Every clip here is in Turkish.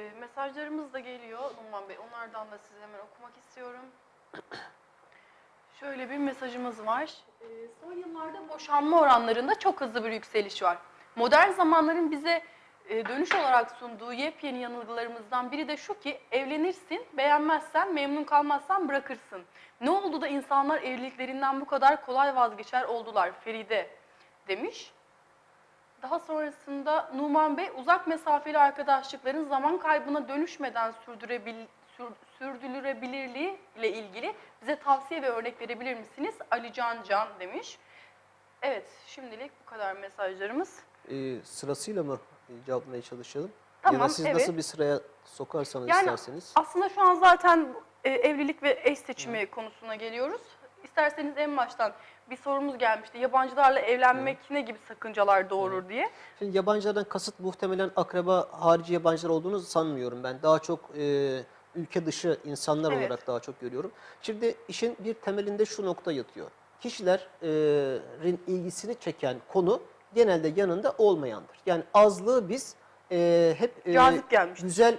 Ee, Mesajlarımız da geliyor Numan Bey. Onlardan da size hemen okumak istiyorum. Şöyle bir mesajımız var. Ee, Son yıllarda boşanma oranlarında çok hızlı bir yükseliş var. Modern zamanların bize e, dönüş olarak sunduğu yepyeni yanılgılarımızdan biri de şu ki evlenirsin, beğenmezsen, memnun kalmazsan bırakırsın. Ne oldu da insanlar evliliklerinden bu kadar kolay vazgeçer oldular Feride demiş. Daha sonrasında Numan Bey uzak mesafeli arkadaşlıkların zaman kaybına dönüşmeden sürdürebil, sür- sürdürülebilirliği ile ilgili bize tavsiye ve örnek verebilir misiniz? Ali Can Can demiş. Evet şimdilik bu kadar mesajlarımız. Ee, sırasıyla mı cevaplamaya çalışalım? ya Tamam, da siz evet. nasıl bir sıraya sokarsanız Yani isterseniz. aslında şu an zaten e, evlilik ve eş seçimi konusuna geliyoruz. İsterseniz en baştan bir sorumuz gelmişti. Yabancılarla evlenmek ne gibi sakıncalar doğurur diye. Şimdi yabancılardan kasıt muhtemelen akraba harici yabancılar olduğunu sanmıyorum ben. Daha çok e, ülke dışı insanlar Evet. olarak daha çok görüyorum. Şimdi işin bir temelinde şu nokta yatıyor. Kişilerin ilgisini çeken konu genelde yanında olmayandır. Yani azlığı biz e, hep e, Cazip gelmiştir. güzel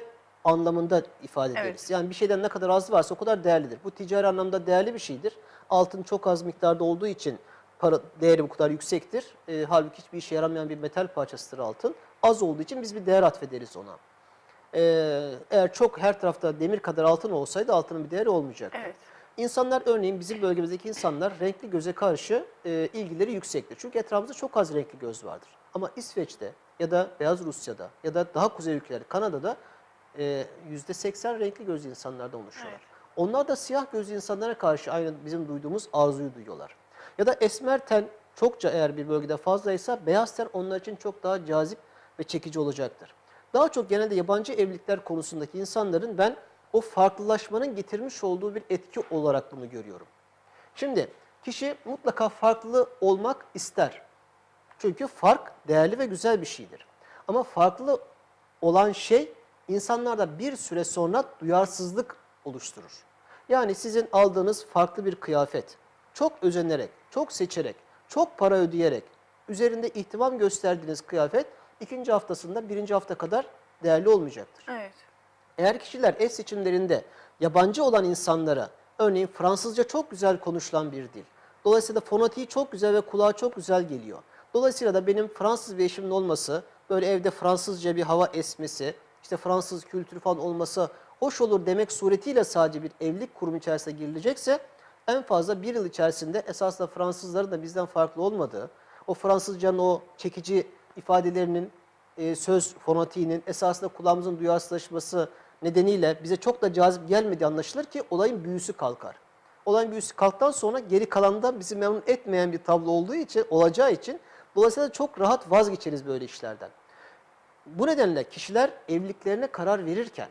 anlamında ifade ederiz. Evet. Yani bir şeyden ne kadar az varsa o kadar değerlidir. Bu ticari anlamda değerli bir şeydir. Altın çok az miktarda olduğu için para değeri bu kadar yüksektir. E, halbuki hiçbir işe yaramayan bir metal parçasıdır altın. Az olduğu için biz bir değer atfederiz ona. E, eğer çok her tarafta demir kadar altın olsaydı altının bir değeri olmayacaktı. Evet. İnsanlar örneğin bizim bölgemizdeki insanlar renkli göze karşı e, ilgileri yüksektir. Çünkü etrafımızda çok az renkli göz vardır. Ama İsveç'te ya da Beyaz Rusya'da ya da daha kuzey ülkeler Kanada'da e, %80 renkli gözlü insanlardan oluşuyorlar. Evet. Onlar da siyah gözlü insanlara karşı aynı bizim duyduğumuz arzuyu duyuyorlar. Ya da esmer ten çokça eğer bir bölgede fazlaysa beyaz ten onlar için çok daha cazip ve çekici olacaktır. Daha çok genelde yabancı evlilikler konusundaki insanların ben o farklılaşmanın getirmiş olduğu bir etki olarak bunu görüyorum. Şimdi kişi mutlaka farklı olmak ister. Çünkü fark değerli ve güzel bir şeydir. Ama farklı olan şey insanlarda bir süre sonra duyarsızlık oluşturur. Yani sizin aldığınız farklı bir kıyafet, çok özenerek, çok seçerek, çok para ödeyerek, üzerinde ihtimam gösterdiğiniz kıyafet ikinci haftasında birinci hafta kadar değerli olmayacaktır. Evet. Eğer kişiler ev seçimlerinde yabancı olan insanlara, örneğin Fransızca çok güzel konuşulan bir dil. Dolayısıyla fonetiği çok güzel ve kulağa çok güzel geliyor. Dolayısıyla da benim Fransız bir eşimin olması, böyle evde Fransızca bir hava esmesi, işte Fransız kültürü falan olması hoş olur demek suretiyle sadece bir evlilik kurumu içerisine girilecekse en fazla bir yıl içerisinde esasında Fransızların da bizden farklı olmadığı, o Fransızcanın o çekici ifadelerinin e, söz fonetiğinin esasında kulağımızın duyarsızlaşması nedeniyle bize çok da cazip gelmediği anlaşılır ki olayın büyüsü kalkar. Olayın büyüsü kalktıktan sonra geri kalandan bizi memnun etmeyen bir tablo olduğu için, olacağı için dolayısıyla çok rahat vazgeçeriz böyle işlerden. Bu nedenle kişiler evliliklerine karar verirken,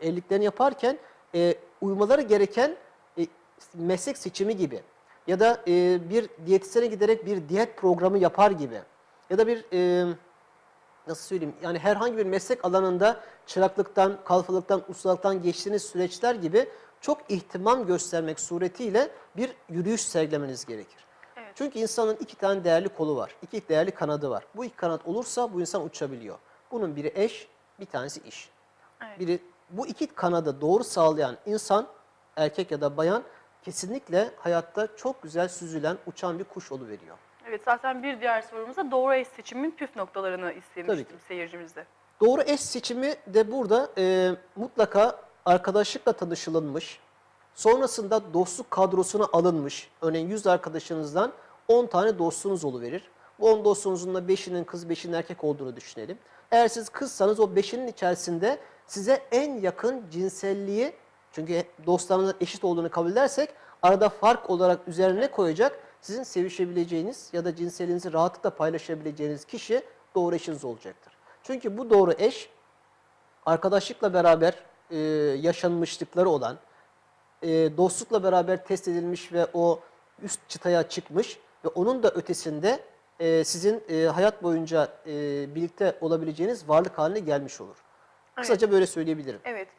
evliliklerini yaparken e, uymaları gereken e, meslek seçimi gibi ya da e, bir diyetisyene giderek bir diyet programı yapar gibi ya da bir e, nasıl söyleyeyim yani herhangi bir meslek alanında çıraklıktan, kalfalıktan, ustalıktan geçtiğiniz süreçler gibi çok ihtimam göstermek suretiyle bir yürüyüş sergilemeniz gerekir. Evet. Çünkü insanın iki tane değerli kolu var, iki değerli kanadı var. Bu iki kanat olursa bu insan uçabiliyor. Bunun biri eş, bir tanesi iş. Evet. Biri bu iki kanadı doğru sağlayan insan, erkek ya da bayan kesinlikle hayatta çok güzel süzülen, uçan bir kuş oluveriyor. Evet zaten bir diğer sorumuzda doğru eş seçimin püf noktalarını istemiştim seyircimizde. Doğru eş seçimi de burada e, mutlaka arkadaşlıkla tanışılınmış, sonrasında dostluk kadrosuna alınmış, örneğin 100 arkadaşınızdan 10 tane dostunuz oluverir. Bu 10 dostunuzun da 5'inin kız 5'inin erkek olduğunu düşünelim. Eğer siz kızsanız o 5'inin içerisinde size en yakın cinselliği, çünkü dostlarınızın eşit olduğunu kabul edersek arada fark olarak üzerine koyacak sizin sevişebileceğiniz ya da cinselliğinizi rahatlıkla paylaşabileceğiniz kişi doğru eşiniz olacaktır. Çünkü bu doğru eş arkadaşlıkla beraber e, yaşanmışlıkları olan, e, dostlukla beraber test edilmiş ve o üst çıtaya çıkmış ve onun da ötesinde e, sizin e, hayat boyunca e, birlikte olabileceğiniz varlık haline gelmiş olur. Kısaca böyle söyleyebilirim. Evet.